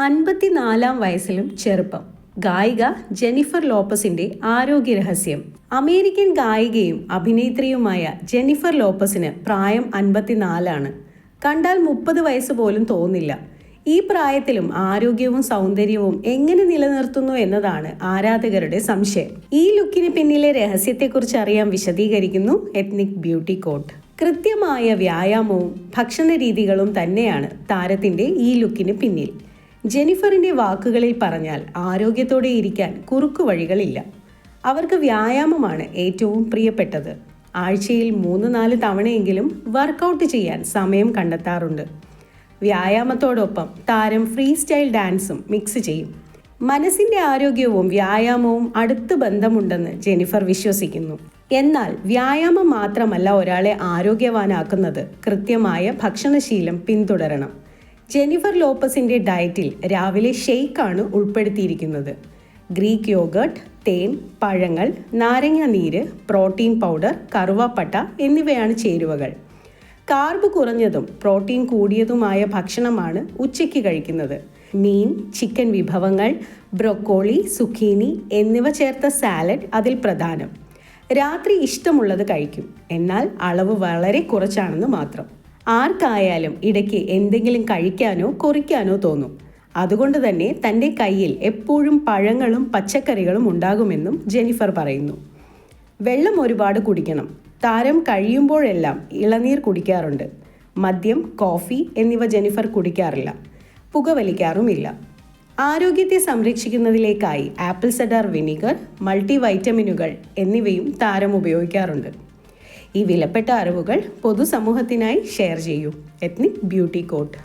അൻപത്തിനാലാം വയസ്സിലും ചെറുപ്പം. ഗായിക ജെനിഫർ ലോപ്പസിന്റെ ആരോഗ്യ രഹസ്യം അമേരിക്കൻ ഗായികയും അഭിനേത്രിയുമായ ജെനിഫർ ലോപ്പസിന് പ്രായം അൻപത്തിനാലാണ്. കണ്ടാൽ മുപ്പത് വയസ്സ് പോലും തോന്നില്ല. ഈ പ്രായത്തിലും ആരോഗ്യവും സൗന്ദര്യവും എങ്ങനെ നിലനിർത്തുന്നു എന്നതാണ് ആരാധകരുടെ സംശയം. ഈ ലുക്കിന് പിന്നിലെ രഹസ്യത്തെക്കുറിച്ച് അറിയാൻ വിശദീകരിക്കുന്നു എത്നിക് ബ്യൂട്ടി കോട്ട്. കൃത്യമായ വ്യായാമവും ഭക്ഷണ രീതികളും തന്നെയാണ് താരത്തിന്റെ ഈ ലുക്കിന് പിന്നിൽ. ജെനിഫറിന്റെ വാക്കുകളിൽ പറഞ്ഞാൽ ആരോഗ്യത്തോടെ ഇരിക്കാൻ കുറുക്കു വഴികളില്ല. അവർക്ക് വ്യായാമമാണ് ഏറ്റവും പ്രിയപ്പെട്ടത്. ആഴ്ചയിൽ മൂന്ന് നാല് തവണയെങ്കിലും വർക്കൗട്ട് ചെയ്യാൻ സമയം കണ്ടെത്താറുണ്ട്. വ്യായാമത്തോടൊപ്പം താരം ഫ്രീ സ്റ്റൈൽ ഡാൻസും മിക്സ് ചെയ്യും. മനസ്സിന്റെ ആരോഗ്യവും വ്യായാമവും അടുത്ത് ബന്ധമുണ്ടെന്ന് ജെനിഫർ വിശ്വസിക്കുന്നു. എന്നാൽ വ്യായാമം മാത്രമല്ല ഒരാളെ ആരോഗ്യവാനാക്കുന്നത് കൃത്യമായ ഭക്ഷണശീലം പിന്തുടരണം. ജെനിഫർ ലോപ്പസിന്റെ ഡയറ്റിൽ രാവിലെ ഷെയ്ക്കാണ് ഉൾപ്പെടുത്തിയിരിക്കുന്നത്. ഗ്രീക്ക് യോഗട്ട് തേൻ പഴങ്ങൾ നാരങ്ങ നീര് പ്രോട്ടീൻ പൗഡർ കറുവാപ്പട്ട എന്നിവയാണ് ചേരുവകൾ. കാർബ് കുറഞ്ഞതും പ്രോട്ടീൻ കൂടിയതുമായ ഭക്ഷണമാണ് ഉച്ചയ്ക്ക് കഴിക്കുന്നത്. മീൻ ചിക്കൻ വിഭവങ്ങൾ ബ്രൊക്കോളി സുഖീനി എന്നിവ ചേർത്ത സാലഡ് അതിൽ പ്രധാനം. രാത്രി ഇഷ്ടമുള്ളത് കഴിക്കും. എന്നാൽ അളവ് വളരെ കുറച്ചാണെന്ന് മാത്രം. ആർക്കായാലും ഇടയ്ക്ക് എന്തെങ്കിലും കഴിക്കാനോ കുറിക്കാനോ തോന്നും. അതുകൊണ്ട് തന്നെ തന്റെ കയ്യിൽ എപ്പോഴും പഴങ്ങളും പച്ചക്കറികളും ഉണ്ടാകുമെന്നും ജെനിഫർ പറയുന്നു. വെള്ളം ഒരുപാട് കുടിക്കണം. താരം കഴിയുമ്പോഴെല്ലാം ഇളനീർ കുടിക്കാറുണ്ട്. മദ്യം കോഫി എന്നിവ ജെനിഫർ കുടിക്കാറില്ല. പുകവലിക്കാറുമില്ല. ആരോഗ്യത്തെ സംരക്ഷിക്കുന്നതിലേക്കായി ആപ്പിൾ സെഡാർ വിനിഗർ മൾട്ടി വൈറ്റമിനുകൾ എന്നിവയും താരം ഉപയോഗിക്കാറുണ്ട്. ഈ വിലപ്പെട്ട അറിവുകൾ പൊതുസമൂഹത്തിനായി ഷെയർ ചെയ്യൂ. എത്നിക് ബ്യൂട്ടി കോട്ട്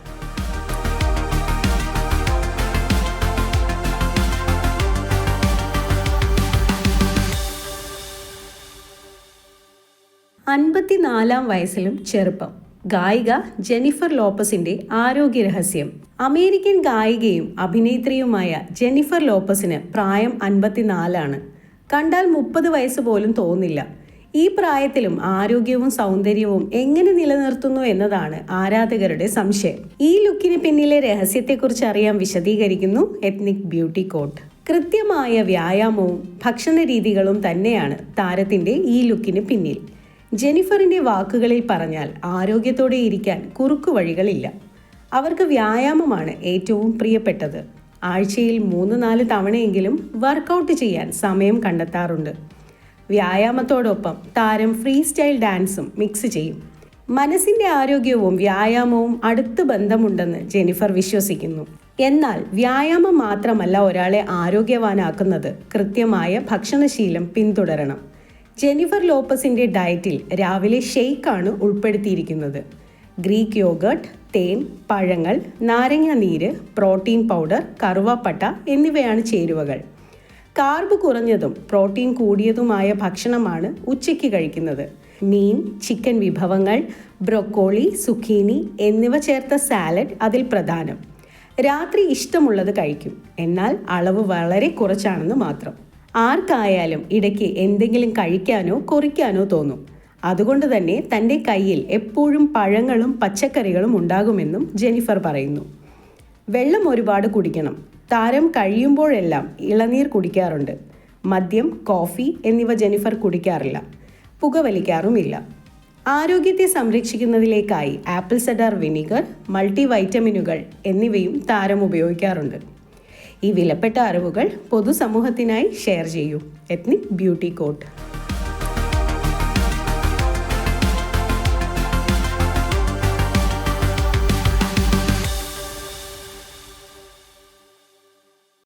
അൻപത്തിനാലാം വയസ്സിലും ചെറുപ്പം. ഗായിക ജെനിഫർ ലോപ്പസിന്റെ ആരോഗ്യ രഹസ്യം അമേരിക്കൻ ഗായികയും അഭിനേത്രിയുമായ ജെനിഫർ ലോപ്പസിന് പ്രായം അൻപത്തിനാലാണ്. കണ്ടാൽ മുപ്പത് വയസ്സ് പോലും തോന്നില്ല. ഈ പ്രായത്തിലും ആരോഗ്യവും സൗന്ദര്യവും എങ്ങനെ നിലനിർത്തുന്നു എന്നതാണ് ആരാധകരുടെ സംശയം. ഈ ലുക്കിന് പിന്നിലെ രഹസ്യത്തെക്കുറിച്ച് അറിയാൻ വിശദീകരിക്കുന്നു എത്നിക് ബ്യൂട്ടി കോട്ട് കൃത്യമായ വ്യായാമവും ഭക്ഷണ രീതികളും തന്നെയാണ് താരത്തിന്റെ ഈ ലുക്കിന് പിന്നിൽ. ജെനിഫറിന്റെ വാക്കുകളിൽ പറഞ്ഞാൽ ആരോഗ്യത്തോടെ ഇരിക്കാൻ കുറുക്കു വഴികളില്ല. അവർക്ക് വ്യായാമമാണ് ഏറ്റവും പ്രിയപ്പെട്ടത്. ആഴ്ചയിൽ മൂന്ന് നാല് തവണയെങ്കിലും വർക്കൗട്ട് ചെയ്യാൻ സമയം കണ്ടെത്താറുണ്ട്. വ്യായാമത്തോടൊപ്പം താരം ഫ്രീ സ്റ്റൈൽ ഡാൻസും മിക്സ് ചെയ്യും. മനസ്സിന്റെ ആരോഗ്യവും വ്യായാമവും അടുത്ത് ബന്ധമുണ്ടെന്ന് ജെനിഫർ വിശ്വസിക്കുന്നു. എന്നാൽ വ്യായാമം മാത്രമല്ല ഒരാളെ ആരോഗ്യവാനാക്കുന്നത് കൃത്യമായ ഭക്ഷണശീലം പിന്തുടരണം. ജെനിഫർ ലോപ്പസിന്റെ ഡയറ്റിൽ രാവിലെ ഷെയ്ക്കാണ് ഉൾപ്പെടുത്തിയിരിക്കുന്നത്. ഗ്രീക്ക് യോഗട്ട് തേൻ പഴങ്ങൾ നാരങ്ങ നീര് പ്രോട്ടീൻ പൗഡർ കറുവാപ്പട്ട എന്നിവയാണ് ചേരുവകൾ. കാർബ് കുറഞ്ഞതും പ്രോട്ടീൻ കൂടിയതുമായ ഭക്ഷണമാണ് ഉച്ചയ്ക്ക് കഴിക്കുന്നത്. മീൻ ചിക്കൻ വിഭവങ്ങൾ ബ്രൊക്കോളി സുഖീനി എന്നിവ ചേർത്ത സാലഡ് അതിൽ പ്രധാനം. രാത്രി ഇഷ്ടമുള്ളത് കഴിക്കും. എന്നാൽ അളവ് വളരെ കുറച്ചാണെന്ന് മാത്രം. ആർക്കായാലും ഇടയ്ക്ക് എന്തെങ്കിലും കഴിക്കാനോ കുറിക്കാനോ തോന്നും. അതുകൊണ്ട് തന്നെ തന്റെ കയ്യിൽ എപ്പോഴും പഴങ്ങളും പച്ചക്കറികളും ഉണ്ടാകുമെന്നും ജെനിഫർ പറയുന്നു. വെള്ളം ഒരുപാട് കുടിക്കണം. താരം കഴിയുമ്പോഴെല്ലാം ഇളനീർ കുടിക്കാറുണ്ട്. മദ്യം കോഫി എന്നിവ ജെനിഫർ കുടിക്കാറില്ല. പുകവലിക്കാറുമില്ല. ആരോഗ്യത്തെ സംരക്ഷിക്കുന്നതിലേക്കായി ആപ്പിൾ സെഡാർ വിനിഗർ മൾട്ടി വൈറ്റമിനുകൾ എന്നിവയും താരം ഉപയോഗിക്കാറുണ്ട്. ഈ വിലപ്പെട്ട അറിവുകൾ പൊതുസമൂഹത്തിനായി ഷെയർ ചെയ്യൂ. Ethnic beauty coat.